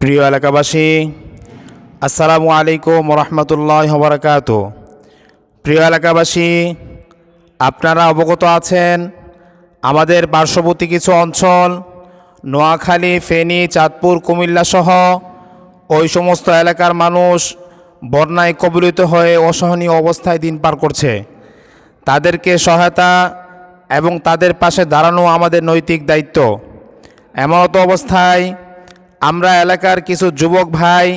প্রিয় এলাকাবাসী, আসসালামু আলাইকুম রহমতুল্লাহ বরকাত প্রিয় এলাকাবাসী, আপনারা অবগত আছেন, আমাদের পার্শ্ববর্তী কিছু অঞ্চল, নোয়াখালী, ফেনী, চাঁদপুর, কুমিল্লা সহ ওই সমস্ত এলাকার মানুষ বন্যায় কবলিত হয়ে অসহনীয় অবস্থায় দিন পার করছে। তাদেরকে সহায়তা এবং তাদের পাশে দাঁড়ানো আমাদের নৈতিক দায়িত্ব। এমনত অবস্থায় আমরা এলাকার কিছু যুবক ভাই,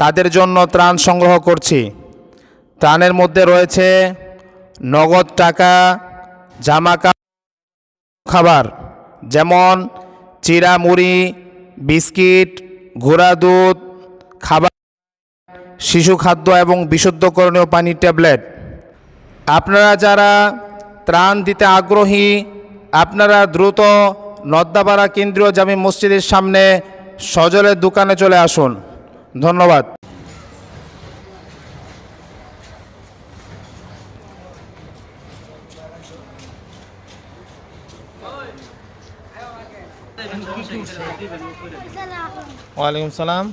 তাদের জন্য ত্রাণ সংগ্রহ করছি। ত্রাণের মধ্যে রয়েছে নগদ টাকা জামা খাবার, যেমন চিরা মুড়ি, বিস্কিট, ঘোড়া দুধ, খাবার, শিশু খাদ্য এবং বিশুদ্ধকরণীয় পানির ট্যাবলেট। আপনারা যারা ত্রাণ দিতে আগ্রহী, আপনারা দ্রুত নদ্দাপাড়া কেন্দ্রীয় জামি মসজিদের সামনে সজলের দোকানে চলে আসুন। ধন্যবাদ। ওয়ালাইকুম সালাম।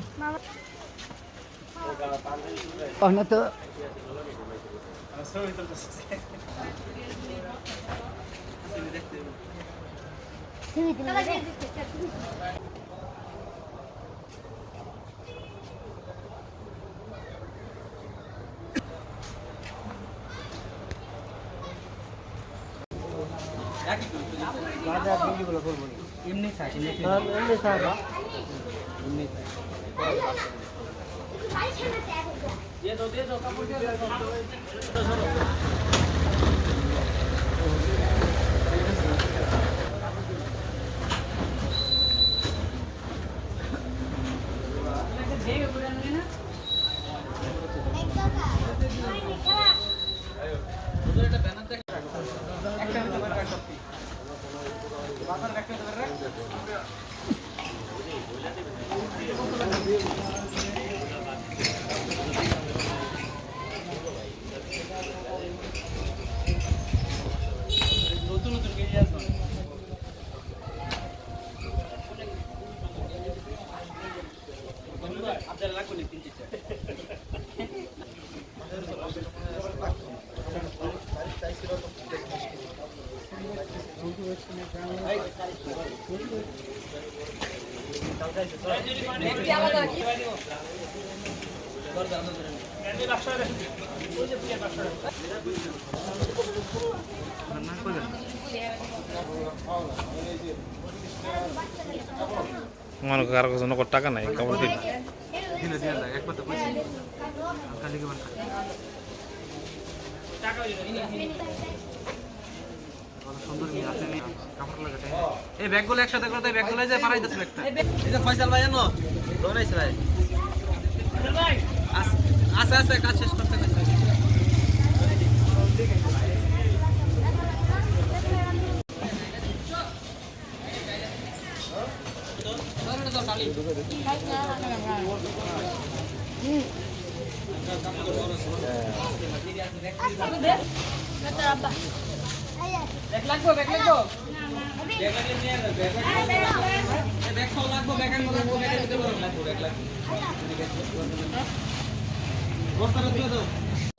তো এমনি থাকে এমনি দিয়ে নতুন মনে কারও কাছে নগদ টাকা নাই কাপড় দিন দিলে দিয়ে যায় একবার তো পয়সা কালি কেমন সুন্দর নিয়ে আপনি নিয়ে কাপড় লাগাতে এই ব্যাগগুলো একসাথে করে দেয় ব্যাগগুলো যে দিচ্ছে একটা এই যে ফয়সাল ভাই জানো দৌড়াইছে ভাই আছে আছে কাজ শেষ করতে গেছে ব্যাগ লাগবে ব্যাগ লাগবে? ব্যাগ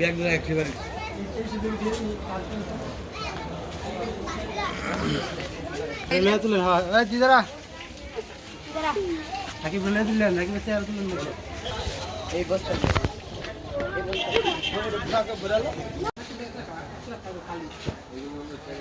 লাগবে ব্যাগ দিদারা। নাকি বলে দিলেন নাকি তুলেন এই বস্তা